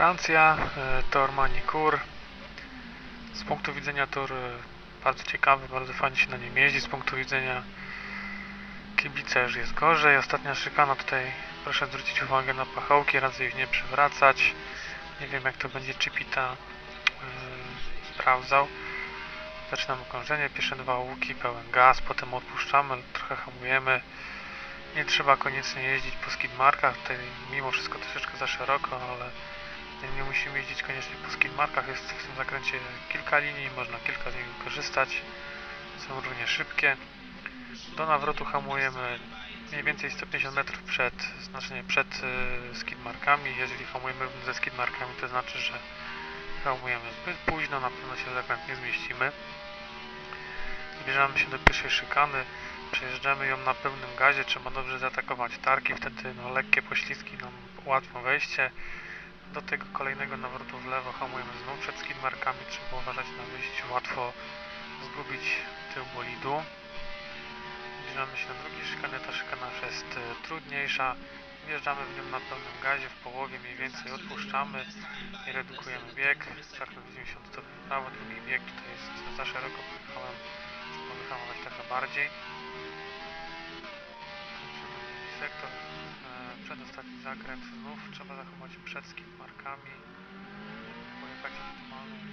Francja, e, tor Manicourt. Z punktu widzenia tor e, bardzo ciekawy, bardzo fajnie się na nim jeździ. Z punktu widzenia kibica już jest gorzej. Ostatnia szykana tutaj, proszę zwrócić uwagę na pachołki, radzę ich nie przewracać. Nie wiem jak to będzie Chipita e, sprawdzał. Zaczynamy okrążenie, pierwsze dwa łuki, pełen gaz, potem odpuszczamy, trochę hamujemy. Nie trzeba koniecznie jeździć po skidmarkach, tutaj mimo wszystko troszeczkę za szeroko, ale nie, musimy jeździć koniecznie po skidmarkach, jest w tym zakręcie kilka linii, można kilka z nich wykorzystać, są równie szybkie. Do nawrotu hamujemy mniej więcej 150 metrów przed, znaczy nie, przed y, skidmarkami, jeżeli hamujemy ze skidmarkami, to znaczy, że hamujemy zbyt późno, na pewno się zakręt nie zmieścimy. Zbliżamy się do pierwszej szykany, przejeżdżamy ją na pełnym gazie, trzeba dobrze zaatakować tarki, wtedy no, lekkie poślizgi nam ułatwią wejście. Do tego kolejnego nawrotu w lewo hamujemy znów przed skidmarkami, trzeba uważać na wyjściu, łatwo zgubić tył bolidu. Zbliżamy się do drugiej szykany, ta szykana już jest e, trudniejsza. Wjeżdżamy w nią na pełnym gazie, w połowie mniej więcej odpuszczamy i redukujemy bieg. Zakręt 90 stopni w prawo, drugi bieg, tutaj jest za szeroko pojechałem, trzeba wyhamować trochę bardziej. Sektor, przedostatni zakręt, znów trzeba zahamować przed markami, pojechać optymalną linią